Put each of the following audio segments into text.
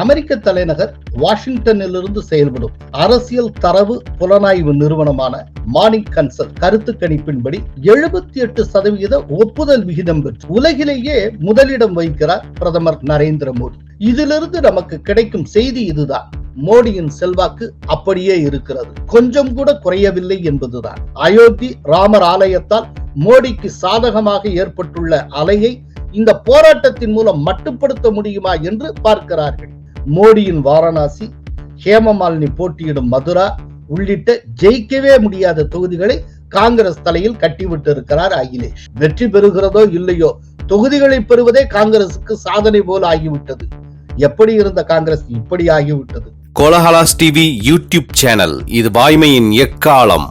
அமெரிக்க தலைநகர் வாஷிங்டனிலிருந்து செயல்படும் அரசியல் தரவு புலனாய்வு நிறுவனமான மார்னிங் கன்சல்ட் கருத்து கணிப்பின்படி எழுபத்தி எட்டு சதவிகித ஒப்புதல் விகிதம் பெற்று உலகிலேயே முதலிடம் வகிக்கிறார் பிரதமர் நரேந்திர மோடி. இதிலிருந்து நமக்கு கிடைக்கும் செய்தி இதுதான். மோடியின் செல்வாக்கு அப்படியே இருக்கிறது. கொஞ்சம் கூட குறையவில்லை என்பதுதான். அயோத்தி ராமர் ஆலயத்தால் மோடிக்கு சாதகமாக ஏற்பட்டுள்ள அலையை இந்த போராட்டத்தின் மூலம் மட்டுப்படுத்த முடியுமா என்று பார்க்கிறார்கள். மோடியின் வாரணாசி ஹேமமாலினி போட்டியிடும் மதுரா உள்ளிட்ட ஜெயிக்கவே முடியாத தொகுதிகளை காங்கிரஸ் தலையில் கட்டிவிட்டு இருக்கிறார் அகிலேஷ். வெற்றி பெறுகிறதோ இல்லையோ தொகுதிகளை பெறுவதே காங்கிரசுக்கு சாதனை போல ஆகிவிட்டது. எப்படி இருந்த காங்கிரஸ் இப்படி ஆகிவிட்டது? கோலஹலாஸ் டிவி யூடியூப் சேனல் இது வாய்மையின் எக்காலம்.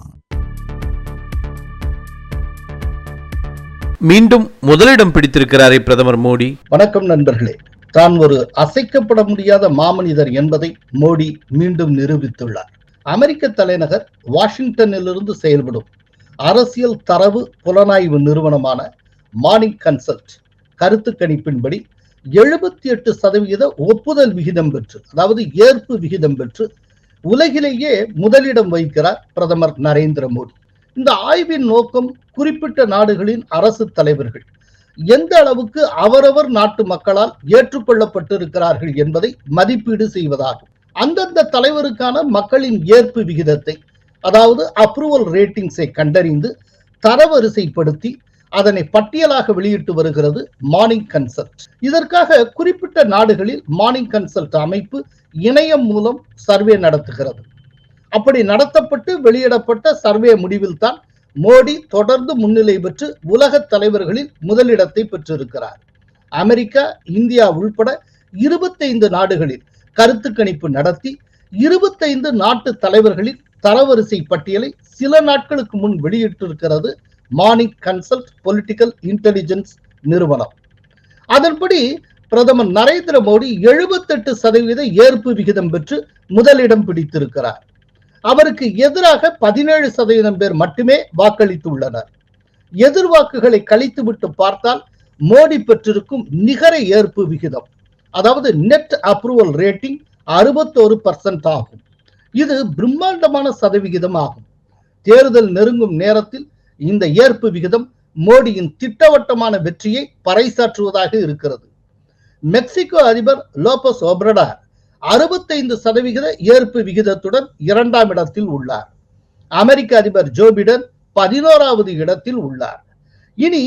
மீண்டும் முதலிடம் பிடித்திருக்கிறாரே பிரதமர் மோடி. வணக்கம் நண்பர்களே. தான் ஒரு அசைக்கப்பட முடியாத மாமனிதர் என்பதை மோடி மீண்டும் நிரூபித்துள்ளார். அமெரிக்க தலைநகர் வாஷிங்டனிலிருந்து செயல்படும் அரசியல் தரவு புலனாய்வு நிறுவனமான மார்னிங் கன்சல்ட் கருத்து கணிப்பின்படி எழுபத்தி எட்டு சதவிகித ஒப்புதல் விகிதம் பெற்று அதாவது ஏற்பு விகிதம் பெற்று உலகிலேயே முதலிடம் வகிக்கிறார் பிரதமர் நரேந்திர மோடி. இந்த ஆய்வின் நோக்கம் குறிப்பிட்ட நாடுகளின் அரசு தலைவர்கள் எந்த அளவுக்கு அவரவர் நாட்டு மக்களால் ஏற்றுக்கொள்ளப்பட்டிருக்கிறார்கள் என்பதை மதிப்பீடு செய்வதாகும். அந்தந்த தலைவருக்கான மக்களின் ஏற்பு விகிதத்தை அதாவது அப்ரூவல் ரேட்டிங்ஸை கண்டறிந்து தரவரிசைப்படுத்தி அதனை பட்டியலாக வெளியிட்டு வருகிறது மார்னிங் கன்சல்ட் இதற்காக குறிப்பிட்ட நாடுகளில் மார்னிங் கன்சல்ட் அமைப்பு இணையம் மூலம் சர்வே நடத்துகிறது. அப்படி நடத்தப்பட்டு வெளியிடப்பட்ட சர்வே முடிவில் தான் மோடி தொடர்ந்து முன்னிலை பெற்று உலக தலைவர்களில் முதலிடத்தை பெற்றிருக்கிறார். அமெரிக்கா இந்தியா உள்பட இருபத்தைந்து நாடுகளில் கருத்து கணிப்பு நடத்தி இருபத்தைந்து நாட்டு தலைவர்களின் தரவரிசை பட்டியலை சில நாட்களுக்கு முன் வெளியிட்டிருக்கிறது மார்னிங் கன்சல்ட் பொலிட்டிக்கல் இன்டெலிஜென்ஸ் நிறுவனம். அதன்படி பிரதமர் நரேந்திர மோடி எழுபத்தெட்டு சதவீத ஏற்பு விகிதம் பெற்று முதலிடம் பிடித்திருக்கிறார். அவருக்கு எதிராக பதினேழு சதவீதம் பேர் மட்டுமே வாக்களித்துள்ளனர். எதிர்வாக்குகளை கழித்துவிட்டு பார்த்தால் மோடி பெற்றிருக்கும் நிகர ஏற்பு விகிதம் அதாவது நெட் அப்ரூவல் ரேட்டிங் அறுபத்தோரு பர்சன்ட் ஆகும். இது பிரம்மாண்டமான சதவிகிதம் ஆகும். தேர்தல் நெருங்கும் நேரத்தில் இந்த ஏற்பு விகிதம் மோடியின் திட்டவட்டமான வெற்றியை பறைசாற்றுவதாக இருக்கிறது. மெக்சிகோ அதிபர் லோபஸ் ஒப்ரடார் அறுபத்தைந்து சதவிகித ஏற்பு விகிதத்துடன் இரண்டாம் இடத்தில் உள்ளார். அமெரிக்க அதிபர் ஜோ பிடன் பதினோராவது இடத்தில் உள்ளார். இனி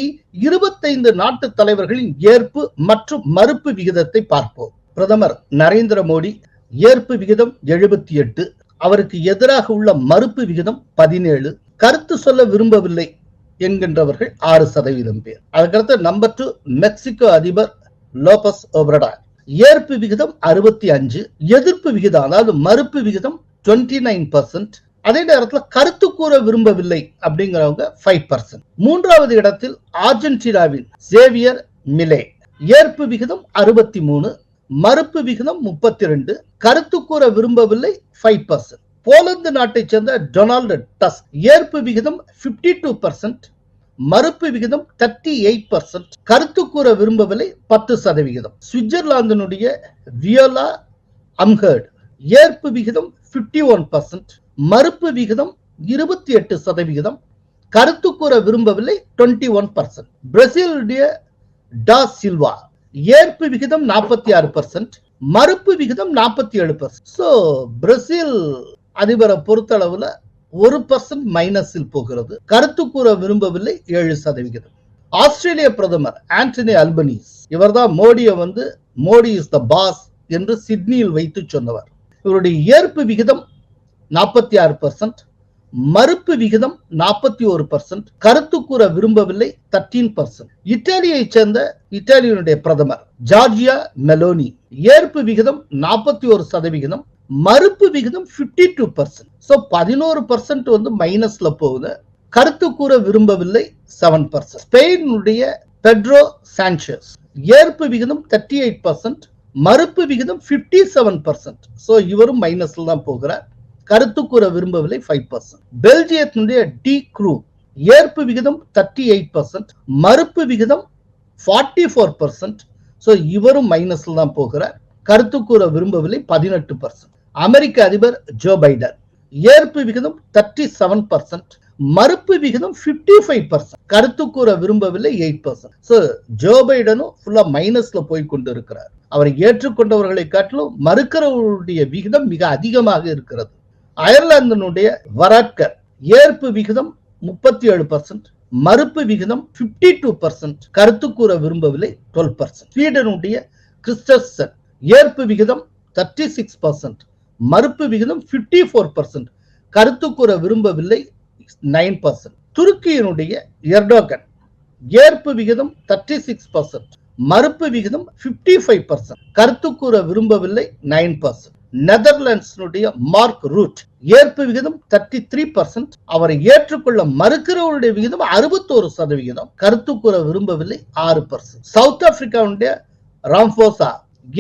இருபத்தைந்து நாட்டு தலைவர்களின் ஏற்பு மற்றும் மறுப்பு விகிதத்தை பார்ப்போம். பிரதமர் நரேந்திர மோடி ஏற்பு விகிதம் எழுபத்தி எட்டு அவருக்கு எதிராக உள்ள மறுப்பு விகிதம் பதினேழு கருத்து சொல்ல விரும்பவில்லை என்கின்றவர்கள் ஆறு சதவீதம் பேர். அதுக்கடுத்து நம்பர் டூ மெக்சிகோ அதிபர் லோபஸ் ஓப்ரடார் ஏற்பு விகிதம் அறுபத்தி அஞ்சு எதிர்ப்பு விகிதம் அதாவது மறுப்பு விகிதம் டுவெண்ட்டி நைன் பர்சன்ட் அதே நேரத்தில் கருத்து கூற விரும்பவில்லை அப்படிங்கிறவங்க ஃபைவ் பர்சன்ட் மூன்றாவது இடத்தில் அர்ஜென்டினாவின் சேவியர் மிலே ஏற்பு விகிதம் அறுபத்தி மூணு மறுப்பு விகிதம் முப்பத்தி ரெண்டு கருத்து கூற விரும்பவில்லை ஃபைவ் பர்சன்ட் போலந்து நாட்டைச் சேர்ந்த டொனால்டு டஸ்க் ஏற்பு விகிதம் பிப்டி டூ பர்சன்ட் மறுப்பு விகிதம் தேர்ட்டி எயிட் பர்சன்ட் கருத்து கூற விரும்பவில்லை பத்து சதவிகிதம். சுவிட்சர்லாந்தினுடைய வியோலா அம்ஹர்ட் ஏற்பு விகிதம் பிப்டி ஒன் பர்சன்ட் மறுப்பு விகிதம் இருபத்தி எட்டு சதவிகிதம். கருத்து கூற விரும்பவில்லை டுவெண்ட்டி ஒன் பர்சன்ட் பிரேசிலுடைய டா சில்வா ஏற்பு விகிதம் நாற்பத்தி ஆறு பர்சன்ட் மறுப்பு விகிதம் நாற்பத்தி ஏழு பர்சன்ட் ஸோ பிரேசில் அதிபரை பொறுத்தளவுல ஒரு பர்சன்ட் மைனஸில் போகிறது. கருத்து கூற விரும்பவில்லை ஏழு சதவிகிதம். ஆஸ்திரேலிய பிரதமர் ஆண்டனி அல்பனீஸ் இவர்தான் மோடியை வந்து மோடி இஸ் த பாஸ் என்று சிட்னியில் வைத்து சொன்னவர். இவருடைய ஏற்பு விகிதம் நாற்பத்தி ஆறு பர்சன்ட் மறுப்பு விகிதம் நாற்பத்தி ஒரு பர்சன்ட் கருத்து கூற விரும்பவில்லை தர்டீன் பர்சன்ட் இத்தாலியை சேர்ந்த இத்தாலியனுடைய பிரதமர் ஜார்ஜியா மெலோனி ஏற்பு விகிதம் நாற்பத்தி ஒரு சதவிகிதம் மறுப்பு விகிதம் பிப்டி டூ பர்சன்ட் ஸோ பதினோரு பர்சன்ட் வந்து மைனஸ்ல போகுது. கருத்து கூற விரும்பவில்லை செவன் பர்சன்ட் ஸ்பெயினுடைய பெட்ரோ சான்சஸ் ஏற்பு விகிதம் தேர்ட்டி எயிட் பர்சன்ட் மறுப்பு விகிதம் பிப்டி செவன் பர்சன்ட் ஸோ இவரும் மைனஸ்ல தான் போகிறார். கருத்து கூற விரும்பவில்லை ஃபைவ் பர்சன்ட் பெல்ஜியத்தினுடைய டி க்ரூ ஏற்பு விகிதம் தேர்ட்டி எயிட் பர்சன்ட் மறுப்பு விகிதம் ஃபார்ட்டி ஃபோர் பர்சன்ட் ஸோ இவரும் மைனஸ்ல தான் போகிறார். கருத்து கூற விரும்பவில்லை பதினெட்டு பர்சன்ட் அமெரிக்க அதிபர் ஜோ பைடன் ஏற்பு விகிதம் தேர்ட்டி செவன் பர்சன்ட் மறுப்பு விகிதம் 55% ஃபைவ் பர்சன்ட் கருத்து கூற விரும்பவில்லை எயிட் பர்சன்ட் ஸோ ஜோ பைடனும் ஃபுல்லா மைனஸ்ல போய் கொண்டு இருக்கிறார் அவரை ஏற்றுக்கொண்டவர்களை காட்டிலும் மறுக்கிறவருடைய விகிதம் மிக அதிகமாக இருக்கிறது. அயர்லாந்தினுடைய வராட்கர் ஏற்பு விகிதம் முப்பத்தி ஏழு பர்சன்ட் மறுப்பு விகிதம் 52% டூ பர்சன்ட் கருத்து கூற விரும்பவில்லை டுவெல் பர்சன்ட் ஸ்வீடனுடைய கிறிஸ்டர்சன் ஏற்பு விகிதம் தேர்ட்டி சிக்ஸ் பர்சன்ட் மறுப்பு விகிதம் 54% ஃபோர் பர்சன்ட் கருத்து கூற விரும்பவில்லை நைன் பர்சன்ட் துருக்கியினுடைய எர்டோகன் ஏற்பு விகிதம் தேர்ட்டி சிக்ஸ் பர்சன்ட் மறுப்பு விகிதம் 55% ஃபைவ் பர்சன்ட் கருத்து கூற விரும்பவில்லை நைன் பர்சன்ட் நெதர்லாண்ட்ஸினுடைய மார்க் ரூட் ஏற்பு விகிதம் தேர்ட்டி த்ரீ பர்சன்ட் அவரை ஏற்றுக்கொள்ள மறுக்கிறவருடைய விகிதம் அறுபத்தோரு சதவிகிதம். கருத்து கூற விரும்பவில்லை ஆறு பர்சன்ட் சவுத் ஆப்பிரிக்காவுடைய ராம்போசா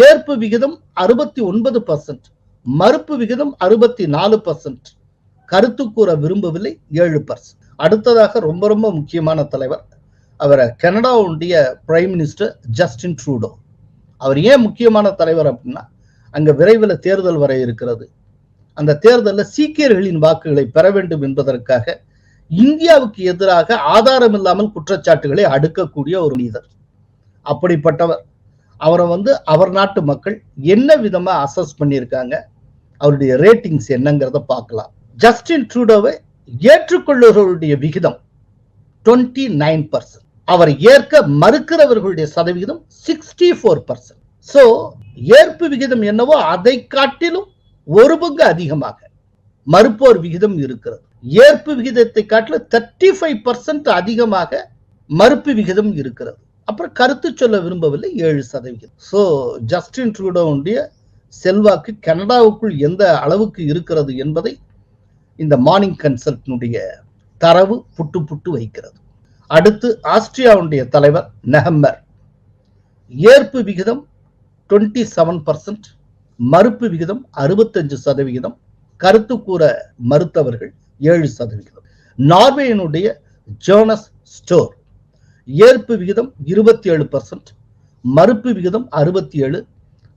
ஏற்பு விகிதம் அறுபத்தி ஒன்பது பர்சன்ட் மறுப்பு விகிதம் அறுபத்தி நாலு பர்சன்ட் கருத்து கூற விரும்பவில்லை ஏழு பர்சன்ட் அடுத்ததாக ரொம்ப ரொம்ப முக்கியமான தலைவர் அவர் கனடாவுடைய பிரைம் மினிஸ்டர் ஜஸ்டின் ட்ரூடோ அவர் ஏன் முக்கியமான தலைவர் அப்படின்னா அங்க விரைவில் தேர்தல் வர இருக்கிறது. அந்த தேர்தலில் சீக்கியர்களின் வாக்குகளை பெற வேண்டும் என்பதற்காக இந்தியாவுக்கு எதிராக ஆதாரம் இல்லாமல் குற்றச்சாட்டுகளை அடுக்கக்கூடிய ஒரு மனிதர் அப்படிப்பட்டவர். அவரை வந்து அவர் நாட்டு மக்கள் என்ன விதமா அசஸ் பண்ணியிருக்காங்க? அவருடைய ரேட்டிங்ஸ் என்னங்கிறத பார்க்கலாம். ஜஸ்டின் ட்ரூடோவை ஏற்றுக்கொள்ளுவர்களுடைய விகிதம் 29% நைன் பர்சன்ட் அவர் ஏற்க மறுக்கிறவர்களுடைய சதவிகிதம் சிக்ஸ்டி ஃபோர் பர்சன்ட் ஸோ ஏற்பு விகிதம் என்னவோ அதை காட்டிலும் ஒரு பங்கு அதிகமாக மறுப்போர் விகிதம் இருக்கிறது. ஏற்பு விகிதத்தை காட்டிலும் தேர்ட்டி ஃபைவ் பர்சன்ட் அதிகமாக மறுப்பு விகிதம் இருக்கிறது. அப்புறம் கருத்து சொல்ல விரும்பவில்லை ஏழு சதவிகிதம். ஸோ ஜஸ்டின் ட்ரூடோவுடைய செல்வாக்கு கனடாவுக்குள் எந்த அளவுக்கு இருக்கிறது என்பதை இந்த மார்னிங் கன்சல்டினுடைய தரவு புட்டு புட்டு வைக்கிறது. அடுத்து ஆஸ்திரியாவுடைய தலைவர் நெஹம்மர். ஏற்பு விகிதம் 27% செவன் பர்சன்ட் மறுப்பு விகிதம் அறுபத்தஞ்சு சதவிகிதம் கருத்து கூற மறுத்தவர்கள் ஏழு சதவிகிதம். நார்வேயினுடைய ஜோனஸ் ஸ்டோர் ஏற்பு விகிதம் இருபத்தி ஏழு பர்சன்ட் மறுப்பு விகிதம் அறுபத்தி ஏழு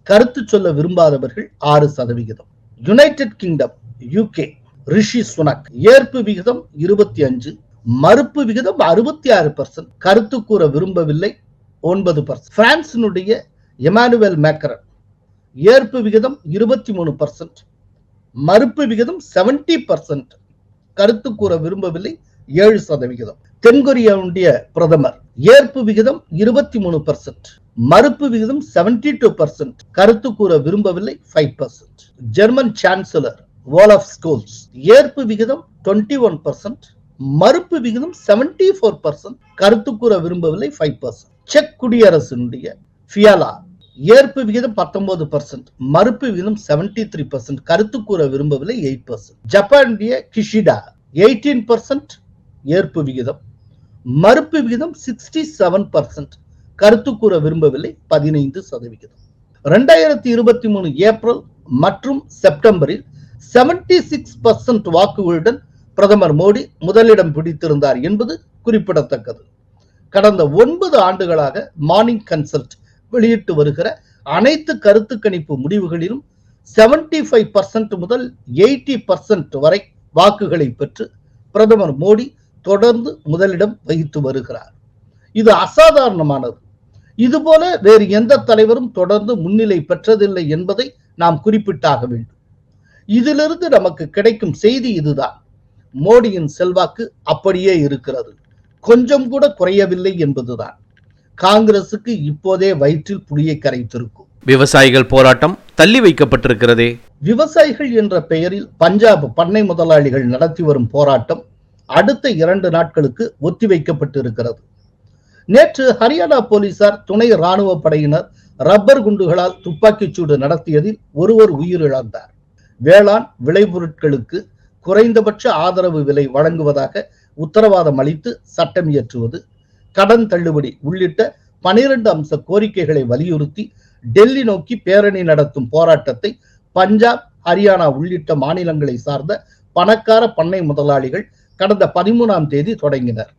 கருத்து சொல்ல விரும்பாதவர்கள் ஆறு சதவிகிதம். United Kingdom UK Rishi Sunak ஏற்பு விகிதம் இருபத்தி அஞ்சு மறுப்பு விகிதம் அறுபத்தி ஆறு பர்சன்ட் கருத்து கூற விரும்பவில்லை ஒன்பது பர்சன்ட் பிரான்சினுடைய எமானுவேல் மேக்கரன் ஏற்பு விகிதம் இருபத்தி மூணு பர்சன்ட் மறுப்பு விகிதம் செவன்டி பர்சன்ட் கருத்து கூற விரும்பவில்லை ஏழு சதவிகிதம். தென்கொரியாவுடைய பிரதமர் ஏற்பு விகிதம் இருபத்தி மூணு பர்சன்ட் மறுப்பு விகிதம் செவன்டி டூ பர்சன்ட் கருத்து கூற விரும்பவில்லை five percent German chancellor Olaf Scholz ஏற்பு விகிதம் டுவெண்ட்டி ஒன் பர்சன்ட் மறுப்பு விகிதம் செவன்டி ஃபோர் பர்சன்ட் கருத்து கூற விரும்பவில்லை ஃபைவ் பர்சன்ட் செக் குடியரசினுடைய ஃபியாலா ஏற்பு விகிதம் பத்தொன்பது பர்சன்ட் மறுப்பு விகிதம் செவன்டி த்ரீ பர்சன்ட் கருத்து கூற விரும்பவில்லை எயிட் பர்சன்ட் ஜப்பானுடைய கிஷிடா எயிட்டீன் பர்சன்ட் ஏற்பு விகிதம். மறுப்பு விகிதம் சிக்ஸ்டி செவன் பர்சன்ட் கருத்து கூற விரும்பவில்லை பதினைந்து சதவிகிதம். ரெண்டாயிரத்தி இருபத்தி மூணு ஏப்ரல் மற்றும் செப்டம்பரில் செவன்டி சிக்ஸ் பர்சன்ட் வாக்குகளுடன் பிரதமர் மோடி முதலிடம் பிடித்திருந்தார் என்பது குறிப்பிடத்தக்கது. கடந்த ஒன்பது ஆண்டுகளாக மார்னிங் கன்சல்ட் வெளியிட்டு வருகிற அனைத்து கருத்து கணிப்பு முடிவுகளிலும் செவன்டி ஃபைவ் பர்சன்ட் முதல் எயிட்டி பர்சன்ட் வரை வாக்குகளை பெற்று பிரதமர் மோடி தொடர்ந்து முதலிடம் வகித்து வருகிறார். இது அசாதாரணமானது. இதுபோல வேறு எந்த தலைவரும் தொடர்ந்து முன்னிலை பெற்றதில்லை என்பதை நாம் குறிப்பிட்டாக வேண்டும். இதிலிருந்து நமக்கு கிடைக்கும் செய்தி இதுதான். மோடியின் செல்வாக்கு அப்படியே இருக்கிறது. கொஞ்சம் கூட குறையவில்லை என்பதுதான். காங்கிரசுக்கு இப்போதே வயிற்றில் புளியை கரைத்திருக்கும். விவசாயிகள் போராட்டம் தள்ளி வைக்கப்பட்டிருக்கிறதே. விவசாயிகள் என்ற பெயரில் பஞ்சாப் பண்ணை முதலாளிகள் நடத்தி வரும் போராட்டம் அடுத்த இரண்டு நாட்களுக்கு ஒத்திவைக்கப்பட்டிருக்கிறது. நேற்று ஹரியானா போலீசார் துணை ராணுவ படையினர் ரப்பர் குண்டுகளால் துப்பாக்கிச் சூடு நடத்தியதில் ஒருவர் உயிரிழந்தார். வேளாண் விளைபொருட்களுக்கு குறைந்தபட்ச ஆதரவு விலை வழங்குவதாக உத்தரவாதம் அளித்து சட்டம் இயற்றுவது கடன் தள்ளுபடி உள்ளிட்ட பனிரெண்டு அம்ச கோரிக்கைகளை வலியுறுத்தி டெல்லி நோக்கி பேரணி நடத்தும் போராட்டத்தை பஞ்சாப் ஹரியானா உள்ளிட்ட மாநிலங்களை சார்ந்த பணக்கார பண்ணை முதலாளிகள் கடந்த பதிமூணாம் தேதி தொடங்கினர்.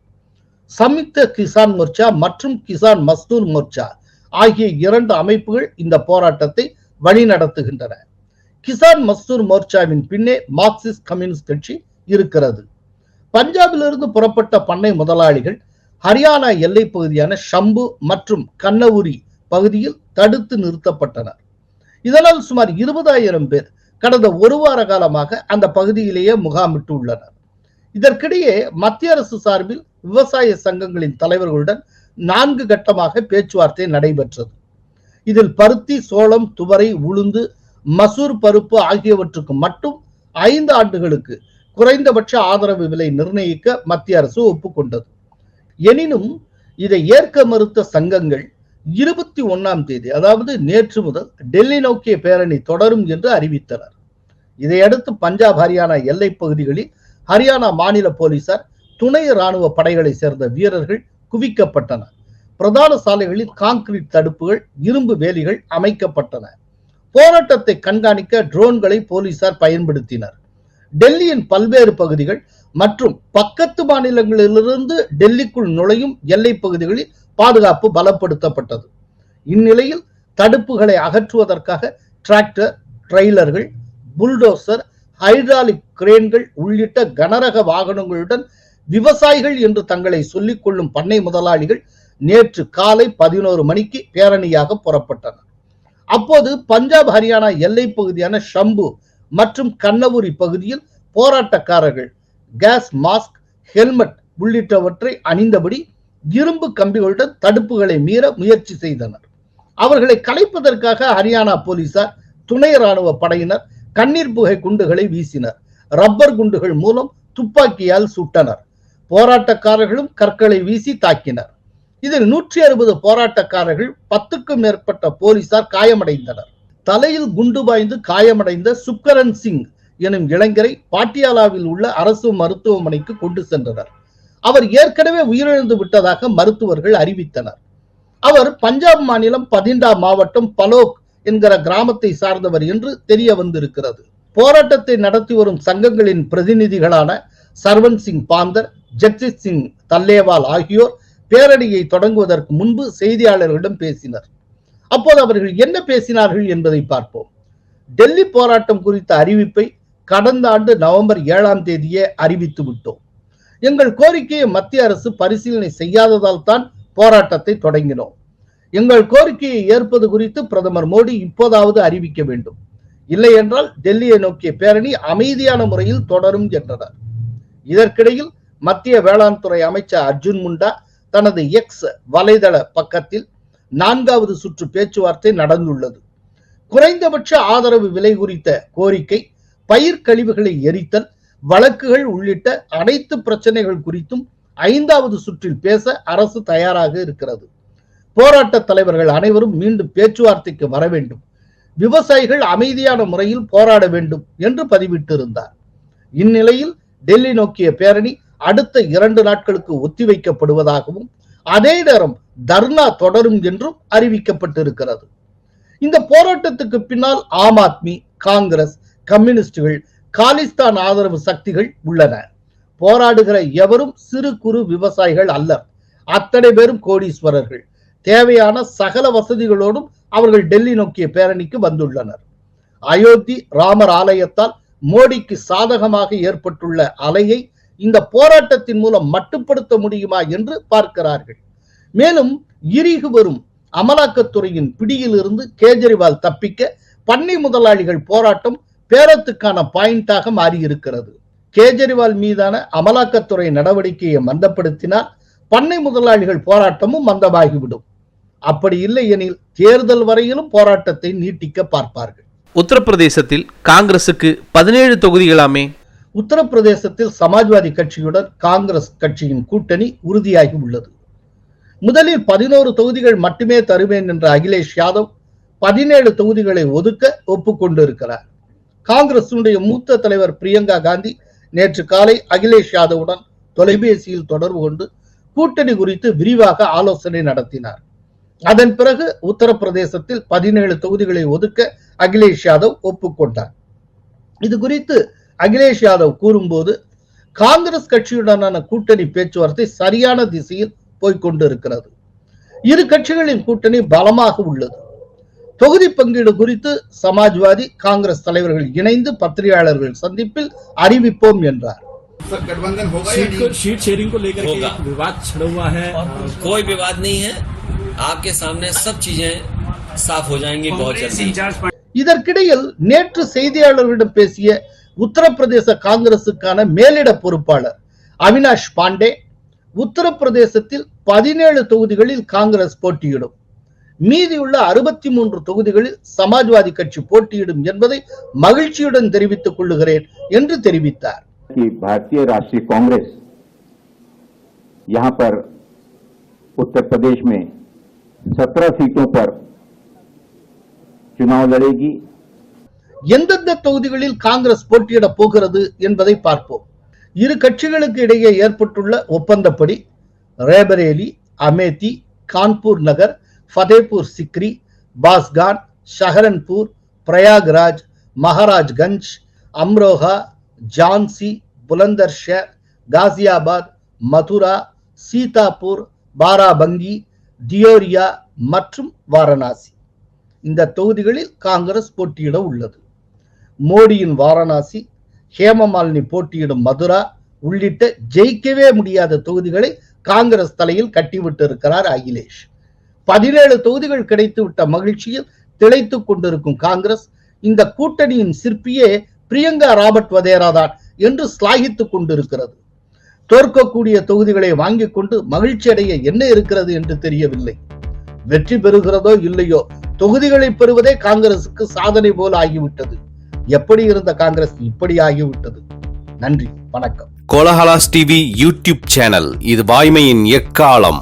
சம்யுக்த கிசான் மோர்ச்சா மற்றும் கிசான் மஸ்தூர் மோர்ச்சா ஆகிய இரண்டு அமைப்புகள் இந்த போராட்டத்தை வழிநடத்துகின்றன. கிசான் மஸ்தூர் மோர்ச்சாவின் பின்னே மார்க்சிஸ்ட் கம்யூனிஸ்ட் கட்சி இருக்கிறது. பஞ்சாபிலிருந்து புறப்பட்ட பண்ணை முதலாளிகள் ஹரியானா எல்லைப் பகுதியான ஷம்பு மற்றும் கண்ணவுரி பகுதியில் தடுத்து நிறுத்தப்பட்டனர். இதனால் சுமார் இருபதாயிரம் பேர் கடந்த ஒரு வார காலமாக அந்த பகுதியிலேயே முகாமிட்டு உள்ளனர் இதற்கிடையே மத்திய அரசு சார்பில் விவசாய சங்கங்களின் தலைவர்களுடன் நான்கு கட்டமாக பேச்சுவார்த்தை நடைபெற்றது. இதில் பருத்தி சோளம் துவரை உளுந்து மசூர் பருப்பு ஆகியவற்றுக்கு மட்டும் ஐந்து ஆண்டுகளுக்கு குறைந்தபட்ச ஆதரவு விலை நிர்ணயிக்க மத்திய அரசு ஒப்புக்கொண்டது. எனினும் இதை ஏற்க மறுத்த சங்கங்கள் இருபத்தி ஒன்னாம் தேதி அதாவது நேற்று முதல் டெல்லி நோக்கிய பேரணி தொடரும் என்று அறிவித்தனர். இதையடுத்து பஞ்சாப் ஹரியானா எல்லை பகுதிகளில் ஹரியானா மாநில போலீசார் துணை ராணுவ படைகளை சேர்ந்த வீரர்கள் குவிக்கப்பட்டனர். பிரதான சாலைகளில் கான்கிரீட் தடுப்புகள் இரும்பு வேலிகள் அமைக்கப்பட்டன. போராட்டத்தை கண்காணிக்க ட்ரோன்களை போலீசார் பயன்படுத்தினர். டெல்லியின் பல்வேறு பகுதிகள் மற்றும் பக்கத்து மாநிலங்களிலிருந்து டெல்லிக்குள் நுழையும் எல்லை பகுதிகளில் பாதுகாப்பு பலப்படுத்தப்பட்டது. இந்நிலையில் தடுப்புகளை அகற்றுவதற்காக டிராக்டர் ட்ரெய்லர்கள் புல்டோசர் ஹைட்ராலிக் கிரேன்கள் உள்ளிட்ட கனரக வாகனங்களுடன் விவசாயிகள் என்று தங்களை சொல்லிக் கொள்ளும் பண்ணை முதலாளிகள் நேற்று காலை பதினோரு மணிக்கு பேரணியாக புறப்பட்டனர். அப்போது பஞ்சாப் ஹரியானா எல்லை பகுதியான ஷம்பு மற்றும் கண்ணவுரி பகுதியில் போராட்டக்காரர்கள் கேஸ் மாஸ்க் ஹெல்மெட் உள்ளிட்டவற்றை அணிந்தபடி இரும்பு கம்பிகளுடன் தடுப்புகளை மீற முயற்சி செய்தனர். அவர்களை கலைப்பதற்காக ஹரியானா போலீசார் துணை ராணுவ படையினர் கண்ணீர் புகை குண்டுகளை வீசினர். ரப்பர் குண்டுகள் மூலம் துப்பாக்கியால் சுட்டனர். போராட்டக்காரர்களும் கற்களை வீசி தாக்கினர். இதில் நூற்றி அறுபது போராட்டக்காரர்கள் பத்துக்கும் மேற்பட்ட போலீசார் காயமடைந்தனர். தலையில் குண்டு பாய்ந்து காயமடைந்த சுக்கரன் சிங் எனும் இளைஞரை பாட்டியாலாவில் உள்ள அரசு மருத்துவமனைக்கு கொண்டு சென்றனர். அவர் ஏற்கனவே உயிரிழந்து விட்டதாக மருத்துவர்கள் அறிவித்தனர். அவர் பஞ்சாப் மாநிலம் பதிண்டா மாவட்டம் பலோக் என்கிற கிராமத்தை சார்ந்தவர் என்று தெரிய வந்திருக்கிறது. போராட்டத்தை நடத்தி வரும் சங்கங்களின் பிரதிநிதிகளான சர்வன் சிங் பாந்தர் ஜக்ஜித் சிங் தல்லேவால் ஆகியோர் பேரணியை தொடங்குவதற்கு முன்பு செய்தியாளர்களிடம் பேசினர். அப்போது அவர்கள் என்ன பேசினார்கள் என்பதை பார்ப்போம். டெல்லி போராட்டம் குறித்த அறிவிப்பை கடந்த ஆண்டு நவம்பர் ஏழாம் தேதியே அறிவித்து விட்டோம். எங்கள் கோரிக்கையை மத்திய அரசு பரிசீலனை செய்யாததால் தான் போராட்டத்தை தொடங்கினோம். எங்கள் கோரிக்கையை ஏற்பது குறித்து பிரதமர் மோடி இப்போதாவது அறிவிக்க வேண்டும். இல்லை என்றால் டெல்லியை நோக்கிய பேரணி அமைதியான முறையில் தொடரும் என்றனர். இதற்கிடையில் மத்திய வேளாண் துறை அமைச்சர் அர்ஜுன் முண்டா தனது எக்ஸ் வலைதள பக்கத்தில் நான்காவது சுற்று பேச்சுவார்த்தை நடந்துள்ளது. குறைந்தபட்ச ஆதரவு விலை குறித்த கோரிக்கை பயிர் கழிவுகளை எரித்தல் வழக்குகள் உள்ளிட்ட அனைத்து பிரச்சனைகள் குறித்தும் ஐந்தாவது சுற்றில் பேச அரசு தயாராக இருக்கிறது. போராட்ட தலைவர்கள் அனைவரும் மீண்டும் பேச்சுவார்த்தைக்கு வர வேண்டும். விவசாயிகள் அமைதியான முறையில் போராட வேண்டும் என்று பதிவிட்டிருந்தார். இந்நிலையில் டெல்லி நோக்கிய பேரணி அடுத்த இரண்டு நாட்களுக்கு ஒத்திவைக்கப்படுவதாகவும் அதே நேரம் தர்ணா தொடரும் என்றும் அறிவிக்கப்பட்டிருக்கிறது. இந்த போராட்டத்துக்கு பின்னால் ஆம் ஆத்மி காங்கிரஸ் கம்யூனிஸ்டுகள் காலிஸ்தான் ஆதரவு சக்திகள் உள்ளன. போராடுகிற எவரும் சிறு குறு விவசாயிகள் அல்ல. அத்தனை பேரும் கோடீஸ்வரர்கள். தேவையான சகல வசதிகளோடும் அவர்கள் டெல்லி நோக்கிய பேரணிக்கு வந்துள்ளனர். அயோத்தி ராமர் ஆலயத்தால் மோடிக்கு சாதகமாக ஏற்பட்டுள்ள அலையை இந்த போராட்டத்தின் மூலம் மட்டுப்படுத்த முடியுமா என்று பார்க்கிறார்கள். மேலும் இறுகி வரும் அமலாக்கத்துறையின் பிடியிலிருந்து கேஜரிவால் தப்பிக்க பண்ணை முதலாளிகள் போராட்டம் பேரத்துக்கான பாயிண்டாக மாறியிருக்கிறது. கேஜரிவால் மீதான அமலாக்கத்துறை நடவடிக்கையை மந்தப்படுத்தினால் பண்ணை முதலாளிகள் போராட்டமும் மந்தமாகிவிடும். அப்படி இல்லை எனில் தேர்தல் வரையிலும் போராட்டத்தை நீட்டிக்க பார்ப்பார்கள். உத்தரப்பிரதேசத்தில் காங்கிரசுக்கு பதினேழு தொகுதிகளாமே உத்தரப்பிரதேசத்தில் சமாஜ்வாதி கட்சியுடன் காங்கிரஸ் கட்சியின் கூட்டணி உறுதியாகி உள்ளது. முதலில் பதினோரு தொகுதிகள் மட்டுமே தருவேன் என்ற அகிலேஷ் யாதவ் பதினேழு தொகுதிகளை ஒதுக்க ஒப்புக்கொண்டிருக்கிறார். காங்கிரசுடைய மூத்த தலைவர் பிரியங்கா காந்தி நேற்று காலை அகிலேஷ் யாதவுடன் தொலைபேசியில் தொடர்பு கொண்டு கூட்டணி குறித்து விரிவாக ஆலோசனை நடத்தினார். அதன் பிறகு உத்தரப்பிரதேசத்தில் பதினேழு தொகுதிகளை ஒதுக்க அகிலேஷ் யாதவ் ஒப்புக்கொண்டார். இது குறித்து அகிலேஷ் யாதவ் கூறும்போது காங்கிரஸ் கட்சியுடனான கூட்டணி பேச்சுவார்த்தை சரியான திசையில் போய்கொண்டிருக்கிறது இரு கட்சிகளின் கூட்டணி பலமாக உள்ளது தொகுதி பங்கீடு குறித்து சமாஜ்வாதி காங்கிரஸ் தலைவர்கள் இணைந்து பத்திரிகையாளர்கள் சந்திப்பில் அறிவிப்போம் என்றார் सर गठबंधन होगा या सीट को नहीं सीट शेयरिंग को लेकर के होगा। एक विवाद छिड़ा हुआ है कोई विवाद नहीं है आपके सामने सब चीजें साफ हो जाएंगी बहुत जल्दी இதற்கிடையில் நேற்று செய்தியாளர்களிடம் பேசிய உத்தரப்பிரதேச காங்கிரசுக்கான மேலிட பொறுப்பாளர் அவினாஷ் பாண்டே உத்தரப்பிரதேசத்தில் பதினேழு தொகுதிகளில் காங்கிரஸ் போட்டியிடும் மீதியுள்ள அறுபத்தி மூன்று தொகுதிகளில் சமாஜ்வாதி கட்சி போட்டியிடும் என்பதை மகிழ்ச்சியுடன் தெரிவித்துக் கொள்ளுகிறேன் என்று தெரிவித்தார் कि भारतीय राष्ट्रीय कांग्रेस यहां पर उत्तर प्रदेश में 17 सीटों पर चुनाव लड़ेगी எந்தெந்த தொகுதிகளில் காங்கிரஸ் போட்டியிட போகிறது என்பதை பார்ப்போம். இரு கட்சிகளுக்கு இடையே ஏற்பட்டுள்ள ஒப்பந்தப்படி ரேபரேலி அமேதி கான்பூர் நகர் ஃபதேபூர் சிக்ரி பாஸ்கான் ஷஹரன்பூர் பிரயாக்ராஜ் மகாராஜ்கஞ்ச் அம்ரோஹா ஜான்சி புலந்தர்ஷர் காசியாபாத் மதுரா சீதாப்பூர் பாராபங்கி தியோரியா மற்றும் வாரணாசி. இந்த தொகுதிகளில் காங்கிரஸ் போட்டியிட உள்ளது. மோடியின் வாரணாசி ஹேமமாலினி போட்டியிடும் மதுரா உள்ளிட்ட ஜெயிக்கவே முடியாத தொகுதிகளை காங்கிரஸ் தலையில் கட்டிவிட்டு இருக்கிறார் அகிலேஷ். பதினேழு தொகுதிகள் கிடைத்துவிட்ட மகிழ்ச்சியில் திளைத்துக் கொண்டிருக்கும் காங்கிரஸ் இந்த கூட்டணியின் சிற்பியே பிரியங்கா ராபர்ட் வதேரா தான் என்று ஸ்லாகித்துக் கொண்டிருக்கிறது. தோற்கக்கூடிய தொகுதிகளை வாங்கிக் கொண்டு மகிழ்ச்சி அடைய என்ன இருக்கிறது என்று தெரியவில்லை. வெற்றி பெறுகிறதோ இல்லையோ தொகுதிகளை பெறுவதே காங்கிரசுக்கு சாதனை போல ஆகிவிட்டது. எப்படி இருந்த காங்கிரஸ் இப்படி ஆகிவிட்டது? நன்றி வணக்கம். கோலஹலாஸ் டிவி யூடியூப் சேனல் இது வாய்மையின் எக்காலம்.